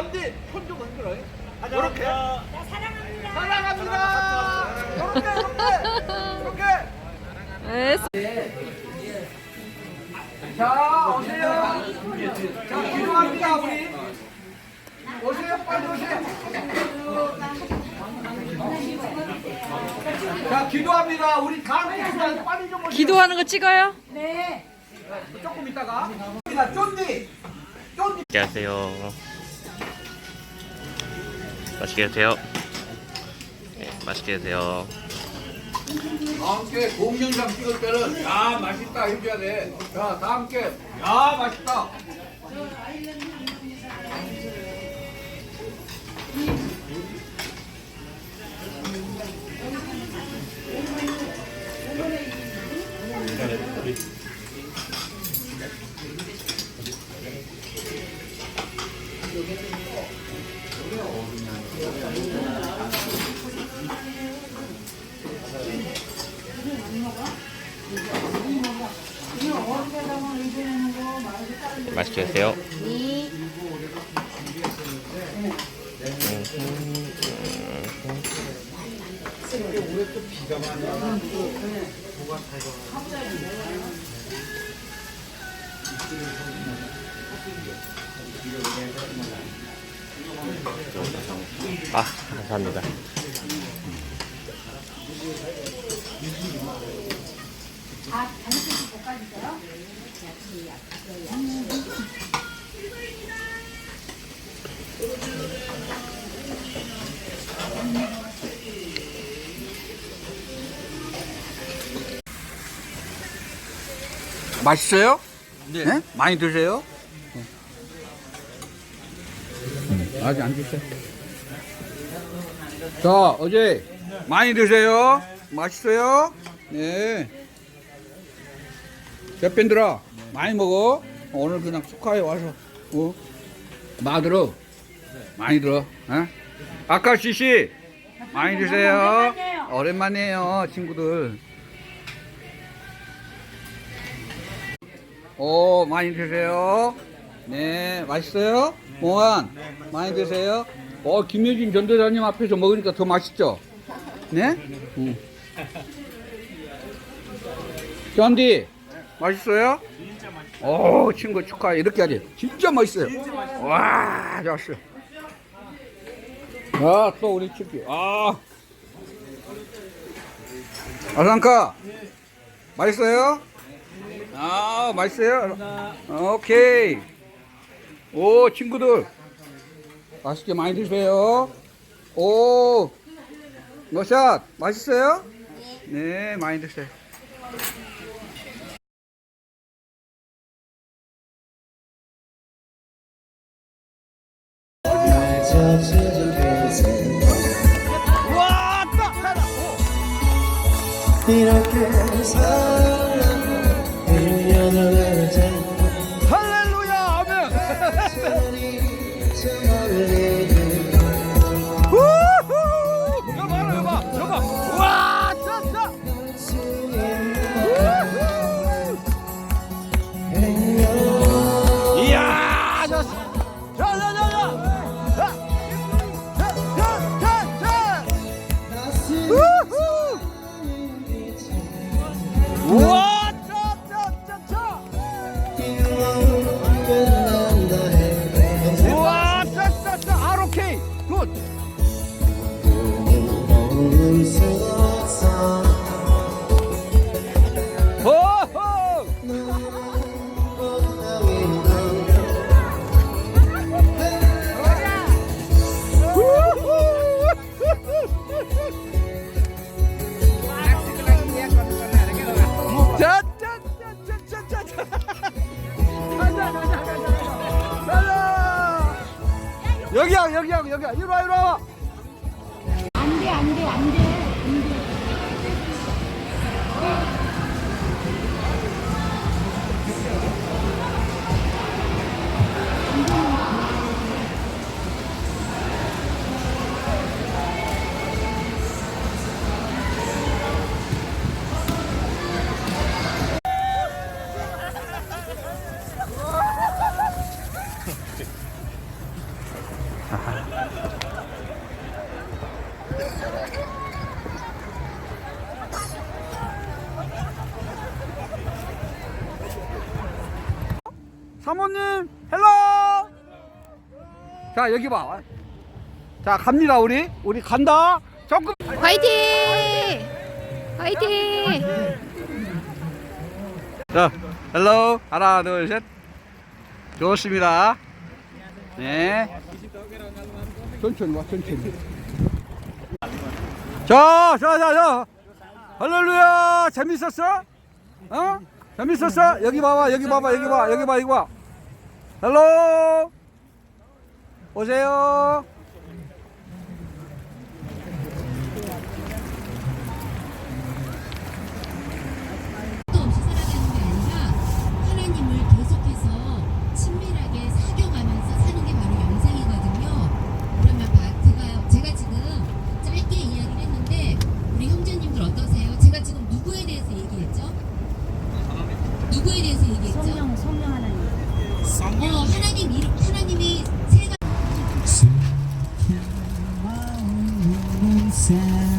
남들 손좀 흔들어. 이렇게. 나 사랑합니다. 사랑합니다. 이렇게 이렇게 이렇게. 자 오세요. 자 기도합니다 우리. 오세요 빨리 오세요. 자 기도합니다. 우리 다음 기도할 빨리 좀 오세요. 기도하는 거 찍어요? 조금 있다가. 자 쫀디. 쫀디. 맛있게 하세요. 맛있게 드세요. 네, 맛있게 드세요. 다 함께 공영상 찍을 때는 야 맛있다 해줘야 돼. 자, 다 함께 야 맛있다. 맛있게 드세요. 아, 감사합니다. 맛있어요? 네. 많이 드세요? 아직 안 드세요. 자, 어제 많이 드세요. 맛있어요? 네. 대팬들아, 많이 먹어. 오늘 그냥 축하해 와서, 어? 마 들어. 많이 들어. 어? 아까 씨씨, 많이 드세요. 오랜만이에요, 친구들. 오, 많이 드세요. 네, 맛있어요? 몽환, 많이 드세요. 어, 김효진 전도사님 앞에서 먹으니까 더 맛있죠? 네? 응. 쩐디, 맛있어요? 오, 친구 축하해. 이렇게 하지. 진짜 맛있어요. 와, 좋았어. 아, 또 우리 치킨. 아. 아상카, 맛있어요? 아, 맛있어요? 오케이. 오, 친구들. 맛있게 많이 드세요. 오, 너샷, 맛있어요? 네, 많이 드세요. 이렇게 살아 여기야 여기야 이리 와 이리 와 사모님 헬로! 자 여기 봐자 갑니다 우리. 우리 간다. 조금. 화이팅! 화이팅! 자 헬로. 하나 둘 셋. 좋습니다. 네. 천천히 와 천천히. 자 자 자 자. 할렐루야. 재밌었어? 어? 재밌었어? 여기 봐봐 여기 봐봐 여기 봐 여기 봐 여기 봐. 헬로. 오세요 하